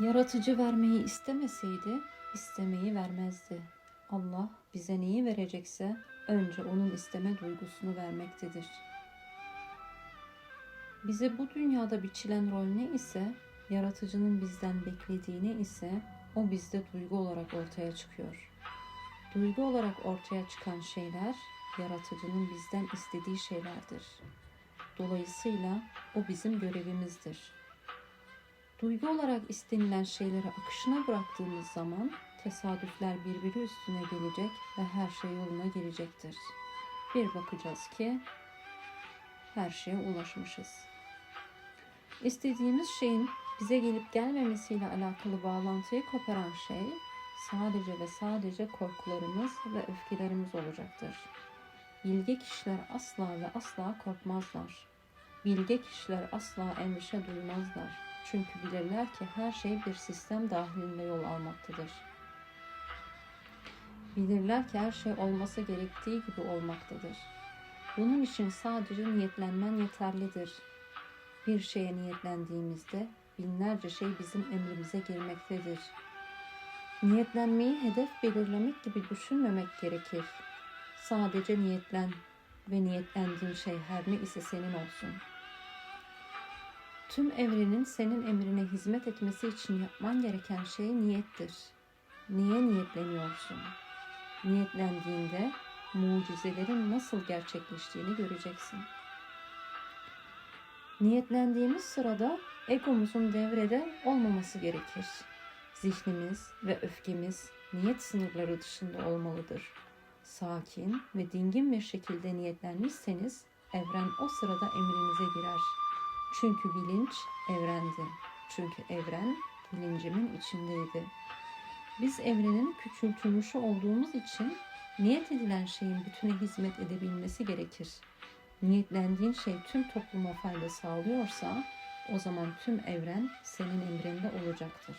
Yaratıcı vermeyi istemeseydi, istemeyi vermezdi. Allah bize neyi verecekse önce onun isteme duygusunu vermektedir. Bize bu dünyada biçilen rol ne ise, yaratıcının bizden beklediğini ise o bizde duygu olarak ortaya çıkıyor. Duygu olarak ortaya çıkan şeyler yaratıcının bizden istediği şeylerdir. Dolayısıyla o bizim görevimizdir. Duygu olarak istenilen şeyleri akışına bıraktığımız zaman tesadüfler birbiri üstüne gelecek ve her şey yoluna girecektir. Bir bakacağız ki her şeye ulaşmışız. İstediğimiz şeyin bize gelip gelmemesiyle alakalı bağlantıyı koparan şey sadece ve sadece korkularımız ve öfkelerimiz olacaktır. Bilge kişiler asla ve asla korkmazlar. Bilge kişiler asla endişe duymazlar. Çünkü bilirler ki her şey bir sistem dahilinde yol almaktadır. Bilirler ki her şey olması gerektiği gibi olmaktadır. Bunun için sadece niyetlenmen yeterlidir. Bir şeye niyetlendiğimizde binlerce şey bizim emrimize girmektedir. Niyetlenmeyi hedef belirlemek gibi düşünmemek gerekir. Sadece niyetlen ve niyetlendiğin şey her ne ise senin olsun. Tüm evrenin senin emrine hizmet etmesi için yapman gereken şey niyettir. Niye niyetleniyorsun? Niyetlendiğinde mucizelerin nasıl gerçekleştiğini göreceksin. Niyetlendiğimiz sırada egomuzun devrede olmaması gerekir. Zihnimiz ve öfkemiz niyet sınırları dışında olmalıdır. Sakin ve dingin bir şekilde niyetlenmişseniz evren o sırada emrinize girer. Çünkü bilinç evrendi. Çünkü evren bilincimin içindeydi. Biz evrenin küçültülmüşü olduğumuz için niyet edilen şeyin bütüne hizmet edebilmesi gerekir. Niyetlendiğin şey tüm topluma fayda sağlıyorsa o zaman tüm evren senin emrinde olacaktır.